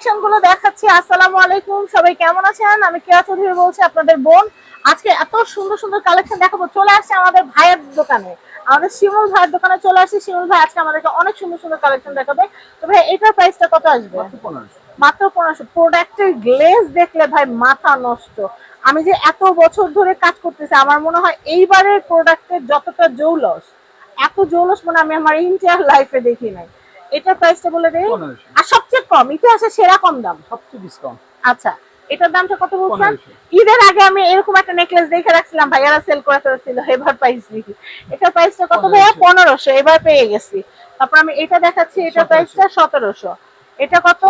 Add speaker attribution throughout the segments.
Speaker 1: কালেকশনগুলো দেখাচ্ছি। আসসালামু আলাইকুম সবাই কেমন আছেন? আমি কেয়া চৌধুরী বলছি আপনাদের বোন। আজকে এত সুন্দর সুন্দর কালেকশন দেখাবো। চলে আসছে আমাদের ভাইয়ের দোকানে। আমাদের শিমুল ভাইয়ের দোকানে চলে আসছে। শিমুল ভাই আজকে আমাদেরকে অনেক সুন্দর সুন্দর কালেকশন দেখাবে। তো ভাই এটার প্রাইসটা কত আসবে? মাত্র পনেরোশো। প্রোডাক্টের গ্লেজ দেখলে ভাই মাথা নষ্ট। আমি যে এত বছর ধরে কাজ করতেছি আমার মনে হয় এইবারের প্রোডাক্টের যতটা জৌলস এত জৌলস মানে আমি আমার ইন্টার লাইফে দেখি নাই। এটার প্রাইসটা বলে দেই। কম ইতিহাসে সেরা কম দাম।
Speaker 2: সবচেয়ে ডিসকাউন্ট
Speaker 1: আচ্ছা এটার দামটা কত বলছেন? ঈদের আগে আমি এরকম একটা নেকলেস দেখে রাখছিলাম ভাইয়ারা সেল করে ফেলছিল এবার পাইছি এটার প্রাইসটা কত ভাইয়া? পনেরোশো। এবার পেয়ে গেছি। তারপর আমি এটা দেখাচ্ছি এটার প্রাইসটা সতেরোশো। এটা কত?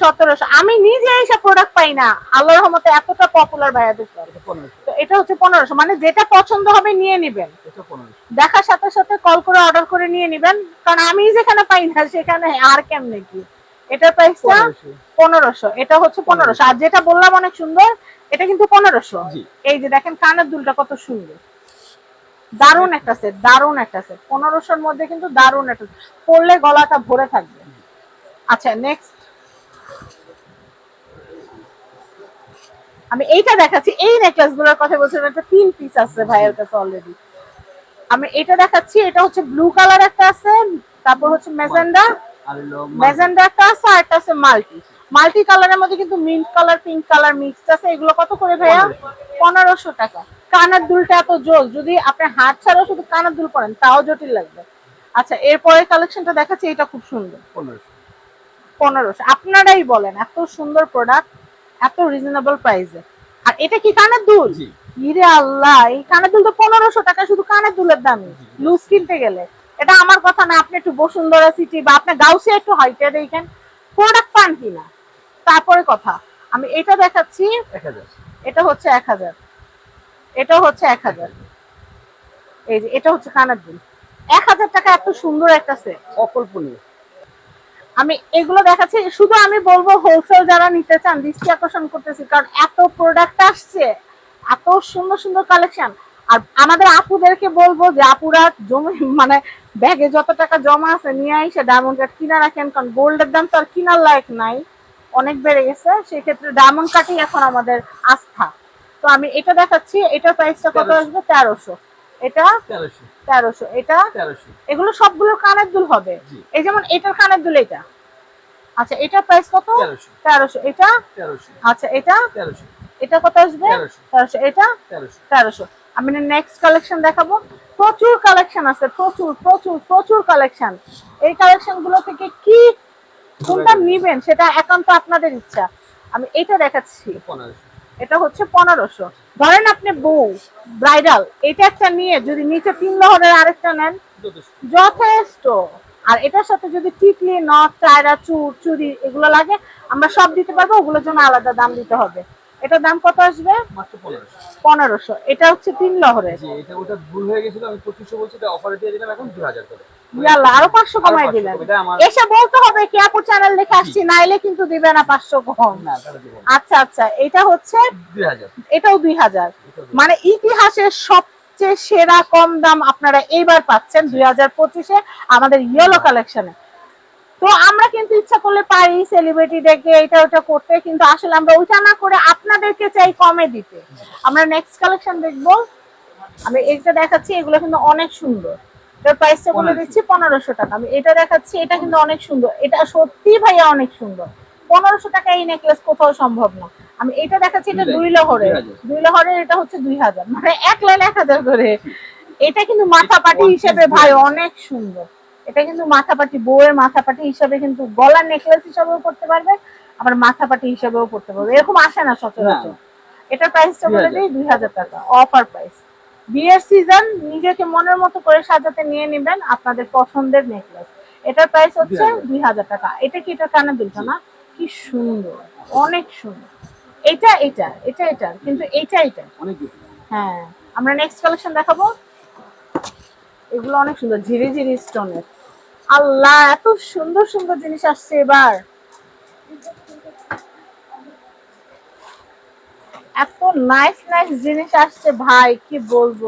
Speaker 1: সতেরোশো। আমি নিজে এইসব প্রোডাক্ট পাই না। আল্লাহর রহমতে এতটা পপুলার ভাইয়াদের তো এটা হচ্ছে পনেরোশো। মানে যেটা পছন্দ হবে নিয়ে নিবেন। দেখার সাথে সাথে কল করে অর্ডার করে নিয়ে নিবেন। কারণ আমি যেখানে পাই না সেখানে আর কেমনে কি? এটার প্রাইসটা
Speaker 2: পনেরোশো।
Speaker 1: এটা হচ্ছে পনেরোশো। আর যেটা বললাম অনেক সুন্দর এটা কিন্তু পনেরোশো। এই যে দেখেন কানের দুলটা কত সুন্দর। দারুণ একটা সেট দারুণ একটা সেট পনেরোশোর মধ্যে কিন্তু দারুণ একটা পরলে গলাটা ভরে থাকবে। আচ্ছা নেক্সট আমি এইটা দেখাচ্ছি। এই নেকলেসগুলোর কথা বলছিলাম একটা তিন পিস আছে ভাইয়ের কাছে অলরেডি আমি এটা দেখাচ্ছি এটা হচ্ছে ব্লু কালার একটা আছে তারপর হচ্ছে মেজেন্ডা ম্যাজেন্ডা একটা আছে আর একটা আছে মাল্টি। মাল্টি কালারের মধ্যে কিন্তু mint colour pink colour mixed আছে। এগুলো কত করে ভাইয়া? পনেরোশো। টাকা। কানের দুলটা এত জোল যদি আপনি হাত ছাড়াও শুধু কানের দুল পরেন তাও জটিল লাগবে। আচ্ছা এরপরে কালেকশনটা দেখাচ্ছি এটা খুব সুন্দর।
Speaker 2: পনেরোশো।
Speaker 1: আপনারাই বলেন এত সুন্দর প্রোডাক্ট এত রিজনেবল প্রাইসে আর এটা কি কানের দুল? ইরে আল্লাহ এই কানের দুল তো পনেরোশো টাকা শুধু কানের দুলের দামই। লুজ কিনতে গেলে। এটা আমার কথা না আপনি একটু বসুন্ধরা সিটি বা আপনি গাউসে একটু হাইটে দেখেন প্রোডাক্ট পান কিনা? তারপরে কথা আমি এটা দেখাচ্ছি এটা হচ্ছে এক হাজার। এটা হচ্ছে এক হাজার। এই যে এটা হচ্ছে কানের দুল। এক হাজার টাকা এত সুন্দর একটা সেট
Speaker 2: অকল্পনীয়।
Speaker 1: আমি এগুলো দেখাচ্ছি শুধু আমি বলব হোলসেল যারা নিতে চান দৃষ্টি আকর্ষণ করতেছি কারণ এত প্রোডাক্ট আসছে এত সুন্দর সুন্দর কালেকশন আর আমাদের আপুদেরকে বলব যে আপুরা জমি মানে ব্যাগে যত টাকা জমা আছে নিয়ে আইসে ডায়মন্ড কাট কিনা রাখেন কারণ গোল্ডের দাম তো আর কিনার লায়ক নাই। অনেক বেড়ে গেছে সেক্ষেত্রে ডায়মন্ড কাটই এখন আমাদের আস্থা। তো আমি এটা দেখাচ্ছি এটার প্রাইসটা কত আসবে? তেরোশো। এটা
Speaker 2: তেরোশো।
Speaker 1: এটা এগুলো সবগুলো কানের দুল হবে। এই যেমন এটার কানের দুল এটা। আচ্ছা এটার প্রাইস কত?
Speaker 2: তেরোশো।
Speaker 1: এটা? আচ্ছা এটা? এটা কত আসবে?
Speaker 2: তেরোশো।
Speaker 1: এটা?
Speaker 2: তেরোশো।
Speaker 1: আমি নেক্সট কালেকশন দেখাবো। প্রচুর কালেকশন আছে প্রচুর প্রচুর প্রচুর কালেকশন এই কালেকশনগুলো থেকে কি কোনটা নিবেন সেটা একান্ত আপনাদের ইচ্ছা। আমি এটা দেখাচ্ছি। এটা হচ্ছে পনেরোশো। ধরেন আপনি বউ ব্রাইডাল এটা একটা নিয়ে যদি নিচে তিন লহরের আরেকটা নেন যথেষ্ট। আর এটার সাথে যদি টিকলি নথ টায়রা চুর চুরি এগুলো লাগে আমরা সব দিতে পারব ওগুলোর জন্য আলাদা দাম দিতে হবে। এটার দাম কত আসবে?
Speaker 2: পনেরোশো।
Speaker 1: এটা হচ্ছে তিন লহরের।
Speaker 2: জি এটা ওটা ভুল হয়ে গেছিল আমি পঁচিশশো বলছি এটা অফারে দিয়ে দিলাম এখন দু হাজার করে।
Speaker 1: ইয়াল্লা আরও পাঁচশো কমাই দিলেন। এসে বলতে হবে কি চ্যানেল আসছি নাইলে কিন্তু দিবে না পাঁচশো কম। আচ্ছা আচ্ছা এটা হচ্ছে এটাও দুই হাজার। মানে ইতিহাসের সবচেয়ে সেরা কম দাম আপনারা এইবার পাচ্ছেন দুই হাজার পঁচিশে আমাদের ইয়েলো কালেকশনে তো আমরা কিন্তু ইচ্ছা করলে পারি সেলিব্রিটি ডেকে এটা ওটা করতে কিন্তু আসলে আমরা ওইটা না করে আপনাদেরকে চাই কমে দিতে আমরা নেক্সট কালেকশন দেখব। আমি এইটা দেখাচ্ছি এগুলো কিন্তু অনেক সুন্দর। এটার প্রাইসটা বলে দিচ্ছি পনেরোশো টাকা। আমি এটা দেখাচ্ছি এটা কিন্তু অনেক সুন্দর। এটা সত্যি ভাইয়া অনেক সুন্দর। পনেরোশো টাকা এই নেকলেস কোথাও সম্ভব না। আমি এটা দেখাচ্ছি এটা
Speaker 2: দুই
Speaker 1: লহরের। দুই লহরের এটা হচ্ছে দুই হাজার। মানে এক লাইন এক হাজার করে। এটা কিন্তু মাথাপাটি
Speaker 2: one
Speaker 1: হিসেবে ভাই অনেক সুন্দর। এটা কিন্তু মাথাপাটি বউয়ের মাথাপাটি হিসাবে কিন্তু গলার নেকলেস হিসাবেও করতে পারবে আবার মাথাপাটি হিসাবেও করতে পারবে। এরকম আসে না সচরাচর। এটার প্রাইসটা বলে
Speaker 2: 2000
Speaker 1: দিই দুই হাজার টাকা অফার প্রাইস বিয়ের সিজন নিজেকে মনের মতো করে সাজাতে নিয়ে নেবেন আপনাদের পছন্দের নেকলেস এটার প্রাইস হচ্ছে দুই হাজার। টাকা। এটা কি এটা কানে দুলটা না? কি সুন্দর অনেক সুন্দর। এটা এটা এটা এটা কিন্তু এটা এটা। হ্যাঁ আমরা নেক্সট কালেকশন দেখাবো। এগুলো অনেক সুন্দর ঝিরি ঝিরি স্টোনের আল্লাহ এত সুন্দর সুন্দর জিনিস আসছে এবার। এত নাইস নাইস জিনিস আসছে ভাই কি বলব?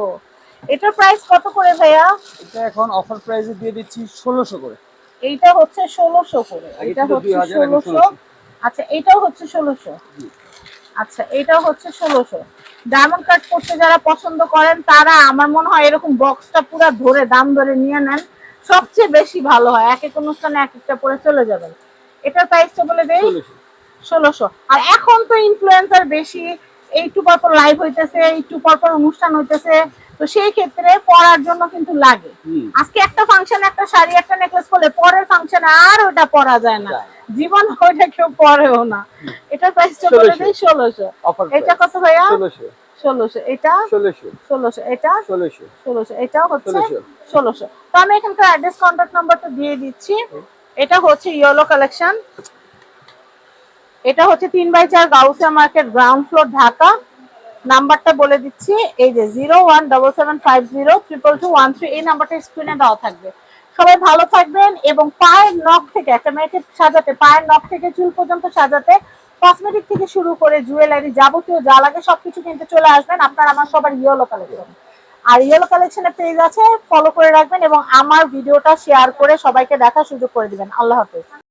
Speaker 1: এটার প্রাইস কত করে ভাইয়া?
Speaker 2: এটা এখন অফার প্রাইসে দিয়ে দিচ্ছি ষোলোশো করে।
Speaker 1: এইটা হচ্ছে ষোলোশো করে। এটা হচ্ছে ষোলোশো।
Speaker 2: 1600
Speaker 1: আচ্ছা এটাও হচ্ছে ষোলোশো।
Speaker 2: জি।
Speaker 1: আচ্ছা এটাও হচ্ছে ষোলোশো। ডায়মন্ড কাট করতে যারা পছন্দ করেন তারা আমার মনে হয় এরকম বক্সটা পুরো ধরে দাম ধরে নিয়ে নেন। সবচেয়ে বেশি ভালো হয়। এক এক অনুষ্ঠানে এক একটা পরে চলে যাবেন এটার প্রাইসটা বলে দেই
Speaker 2: ষোলোশো।
Speaker 1: আর এখন তো ইনফ্লুয়েন্সার বেশি একটু পর পর লাইভ হইতেছে একটু পর পর অনুষ্ঠান হইতেছে। তো সেই ক্ষেত্রে পরার জন্য কিন্তু লাগে। আজকে একটা ফাংশন একটা শাড়ি একটা নেকলেস করলে পরের ফাংশনে আর ওটা পরা যায় না। জীবন ওইটা কেউ পরেও না। এটার প্রাইসটা বলে দেই ষোলোশো। এটা কত ভাইয়া?
Speaker 2: ষোলোশো
Speaker 1: ষোলোশো এটা
Speaker 2: ষোলোশো।
Speaker 1: ষোলোশো এটা
Speaker 2: ষোলোশো।
Speaker 1: ষোলোশো এটাও হচ্ছে
Speaker 2: ষোলোশো।
Speaker 1: ষোলোশো। তো আমি এখানকার অ্যাড্রেস কন্ট্যাক্ট নাম্বারটা দিয়ে দিচ্ছি। এটা হচ্ছে ইয়েলো কালেকশন এটা হচ্ছে তিন বাই চার Gausia market ground floor Dhaka. নাম্বারটা বলে দিচ্ছি এই যে zero one double seven five zero triple two one three এই নাম্বারটা স্ক্রিনে দেওয়া থাকবে। সবাই ভালো থাকবেন এবং পায়ের নখ থেকে একটা মেয়েকে সাজাতে পায়ের নখ থেকে চুল পর্যন্ত সাজাতে কসমেটিক থেকে শুরু করে জুয়েলারি যাবতীয় যা লাগে সবকিছু কিনতে চলে আসবেন। আপনার আমার সবার ইয়েলো কালেকশন আর ইয়েলো কালেকশনের পেজ আছে ফলো করে রাখবেন এবং আমার ভিডিওটা শেয়ার করে সবাইকে দেখার সুযোগ করে দিবেন। আল্লাহ হাফেজ।